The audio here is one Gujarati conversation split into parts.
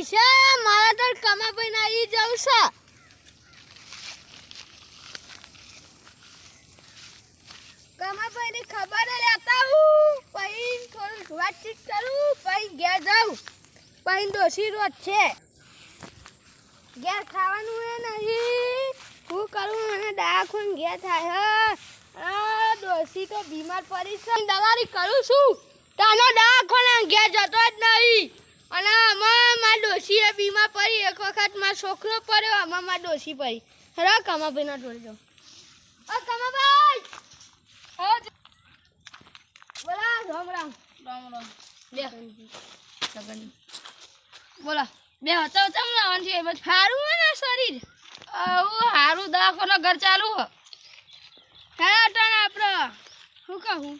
મારા તો કમા ભાઈ ના આવી જવું છે. કમા ભાઈ ની ખબર લેતા હું પછી થોડું વાતચીત કરું પછી ઘેર જાઉં. પછી દોશી રોજ છે. ઘેર ખાવાનું એ નહીં. હું કરું, મને દવાખાન ઘેર થાય, હા. દોશી તો બીમાર પડી છે. દવારી કરું છું. તાનો દવાખાને ઘેર જતો જ નહીં. અને આમાં મારા ડોશીએ બીમાર પડી. એક વખત મારો છોકરો પડ્યો આમાં મારા ડોશી પડી. હેરો કમાભાઈ ના જોડે જાઉં ઓ કમાભાઈ! બોલા રામ રામ. રામ રામ. બે. સગન બોલા. બે હતા ચમ લાવવાનું છે. બસ સારું હોય ને શરીર? આવું હારું દવાખાનો ઘર ચાલુ હો હે તને આપણે. શું કહું?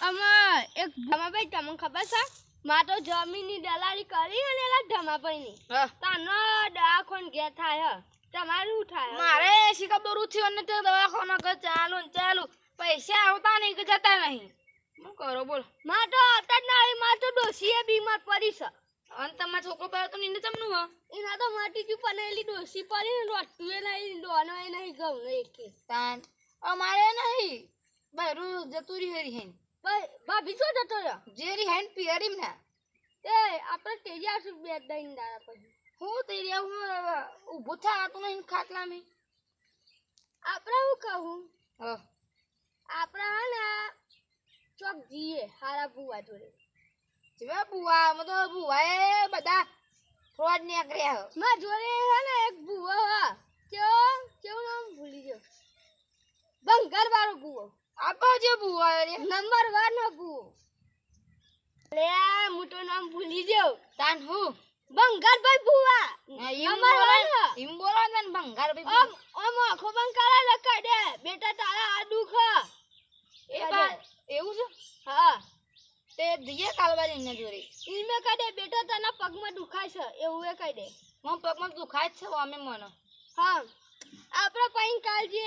આમાં એક ભાઈ તમને ખબર છે? માં તો જમીનની દલાલી કરી અને એલા ધમા પૈની તાનો દવાખાન ઘેર થાય હ. તમારે થાય મારે શીખા દોરું થયું ને તે દવાખાનો કે ચાલુ ને ચાલુ. પૈસા આવતા નહીં કે જતા નહીં. શું કરો બોલો. માં તો હતા જ નહીં માં તો એ બીમાર પડી છે. અને તમારા છોકરો પર તો નીંદે જમનું હો? એના તો માટી જુ પનેલી ડોસી પડી ને રોટુએ નહીં ડોનો નહીં ઘઉં નહીં કે તાન અમારે નહીં. બહેરું જતું રહી હરી ભાઈ ભાભી શું જતો રહ્યો? જેરી હેન્ડ પિયરી ને. એ આપણે તેરી આવશું બે દઈને દાડા પછી. હું તેરી હું ઊભું થતું નહીં ખાટલા મેં આપણે હું કહું? હા. આપણે હા ને ચોક જઈએ હારા બુવા જોડે. જેવા બુઆ અમે તો બુઆ એ બધા ફ્રોડ નીકળ્યા કર્યા મા જોડે હે ને એક બુવો હા. કેવો? કેવું નામ? ભૂલી ગયો. બંગર વાળો બુવો આપો જે રે. નંબર વન નો બુવો લે હું નામ ભૂલી ગયો. તાન હું? બંગારભાઈ ઈમ નંબર વન. હે. બોલો ને ભંગાર ઓમ ઓમ આખો બંકારા લખાઈ દે. બેટા તારા આ દુખ હે. એ એવું છે? હા. તે દિયે કાલવા જઈને જોડે. ઈમે કહી દે બેટા તને પગમાં દુખાય છે. એવું એ કહી દે. હું પગમાં દુખાય જ છે અમે મને. હા. આપણે પૈન કાલજી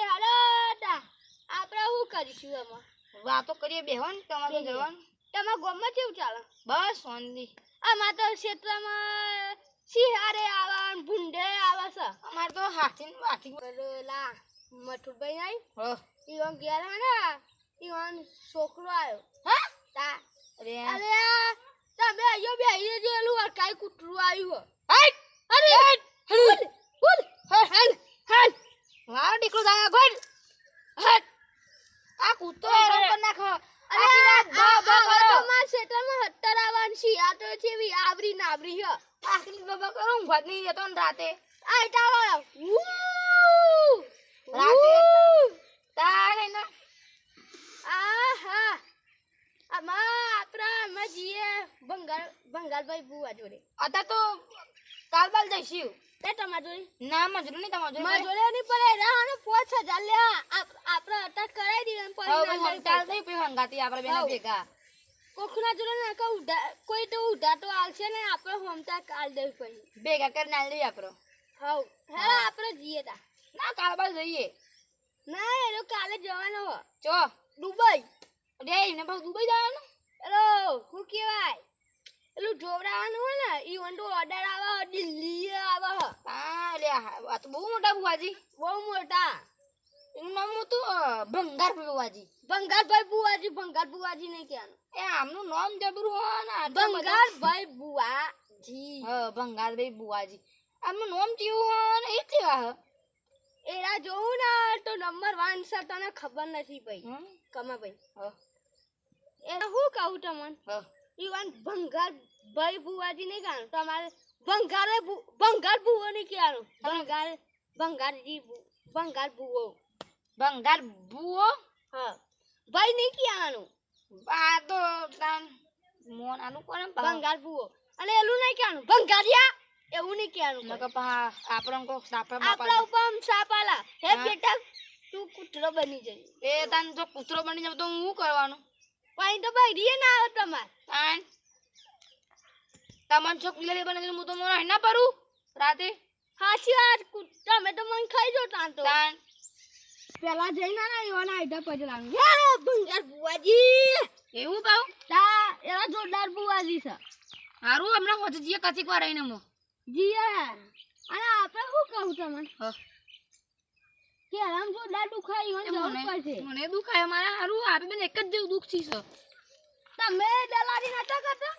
શું એમાં? વાતો કરીએ બેહો ને તમારે. જવાનું? તમારા ગામમાં કેવું ચાલે? બસ શાંતિ. આમાં તો ક્ષેત્રમાં સિહારે આવા ભૂંડે આવે છે. અમારે તો હાથી વાથી. પેલા મથુરભાઈ આઈ હો. ઈવન ગયા હે ને ઈવન છોકરો આવ્યો હા? તા. અરે. અરે તમે અહીંયા બેહી જેલું અટકાઈ કૂતરું આવ્યું હાય અરે. હુલ હુલ હલ હલ મારો દીકરો દાયા હટ કૂતો હેરાન કરી નાખો. અરે રાત કરો. આવવાની છે. આ તો છે વી આવરી નાવરી હે આખી બાબા કરો ઊંઘવા જ નહીં જતો ને રાતે. આ ઇટા વાળા! રાતે! તારે ને. આહા. આમાં આપણા જઈએ બંગાળ બંગાળભાઈ બુવા જોડે. અત્યારે તો કાલબાલ જઈશું. તે તમારા જોડે? ના મજૂર નહીં તમારે મારા જોડે નહીં પડે રાહને પોચ હજાર લે આપ- આપણે અટક કરાવી દઈએ ને પછી ના લઈ ચાલ થઈ આપણે બેના ભેગા. કોકના જોડે ના કા ઉડા કોઈ તો ઉડા તો આલશે ને આપણે હોમતા કાલ દેવું પછી ભેગા કરી ના લઈએ આપણે હાઉ હા આપણે જઈએ તા. ના કાલબાલ જઈએ. ના એ કાલે જવાનો. હો ચો. દુબઈ. રે એને પાછું દુબઈ જવાનું? એલો શું કહેવાય? પેલું જોવડાવાનું હોય ને ઈ વંડો ઓર્ડર આવે દિલ્હી આવે. હે. હા લે આ તો બહુ મોટા બુવાજી બહુ મોટા. એનું નામ હતું ભંગાર બુવાજી ભંગારભાઈ બુવાજી ભંગાર બુવાજી નહીં કહેવાનું. એ આમનું નામ જબરું હોય ને ભંગારભાઈ બુવાજી હ ભંગારભાઈ બુવાજી આમનું નામ કેવું હોય ને એ કેવા હે? એરા જોઉં ને તો નંબર વન સર તને ખબર નથી ભાઈ. કમા ભાઈ. હ. એના હું કહું તમને? હ. ઈવન ભંગાર ભાઈ બુવાજી નહીં કહેવાનું તમારે ભંગારે ભંગાર બુવો નહીં કહેવાનું. ભંગાર ભંગારજી ભંગાર બુવો ભંગાર બુઓ? હા. ભાઈ નહીં કહેવાનું આ તો તાન મોન આનું કોને બંગાર બુઓ. અને એલું નહીં કહેવાનું? બંગારિયા એવું નહીં કહેવાનું નકર પા આપણો કો સાપરા આપણા ઉપર આમ સાપ આલા હે. બેટા તું કૂતરો બની જઈ એ તાન જો કૂતરો બની જાવ તો હું શું કરવાનું? પાણી તો ભાઈ રીએ ના આવે તમારે. તાન તમાર જો પીલે બને હું તો મોરા ના પરું રાતે? હાચી વાત તમે તો મને ખાઈ જો તાન તો. તાન પેલા જઈ ના એવાના આઈડા પછી લાવું હે ભંગાર બુવાજી એવું પાઉ તા એવા જોરદાર બુવાજી છે. હારું હમણાં હોજે જીએ કચીક વાર આઈને મો જીએ અને આપણે શું કહું તમને? હા. કે આમ જો દાદુ ખાઈ હોય એ જવું મને પડશે. મને દુખાય મારા હારું આપે બેન એક જ જેવું દુઃખ છે સર તમે દલાલી નતા કરતા?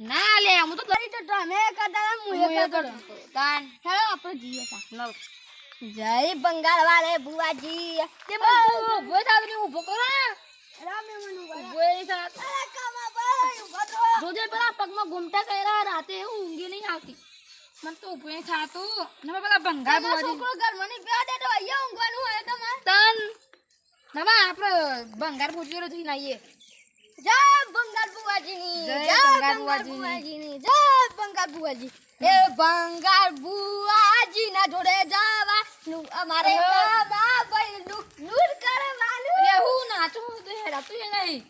ના લે હું તો કરી તો તમે કરતા હું એ કરતો. તાન. હેલો આપણે જીએ સા નવ. જય બંગાળ વાળે બુવાજી. તે બધું ઊભો થાવ ને ઊભો કરો ને રામે મનુ ઊભો એ અરે કામા ભાઈ ઊભો જોજે પેલા પગમાં ઘૂમટા કર્યા રાતે એવું ઊંઘી નહીં આવતી. મને તો ઊભો થાતો. ને પેલા બંગાળ બુવાજી. છોકરો ઘરમાં નહીં બેહવા દેતો અહીંયા ઊંઘવાનું હોય તમારે તન નવા આપણે ભંગાર પૂછ્યો જઈને આવીએ જય બંગાળ બુવાજીની જય બંગાળ બંગાળ. બુવાજીની જય બંગાર એ બંગાર બુઆજી ના જોડે જવા નું અમારે બાબા ભાઈ નું નૂર કરવાનું. લે હું નાચું તો હેરા તું નહીં.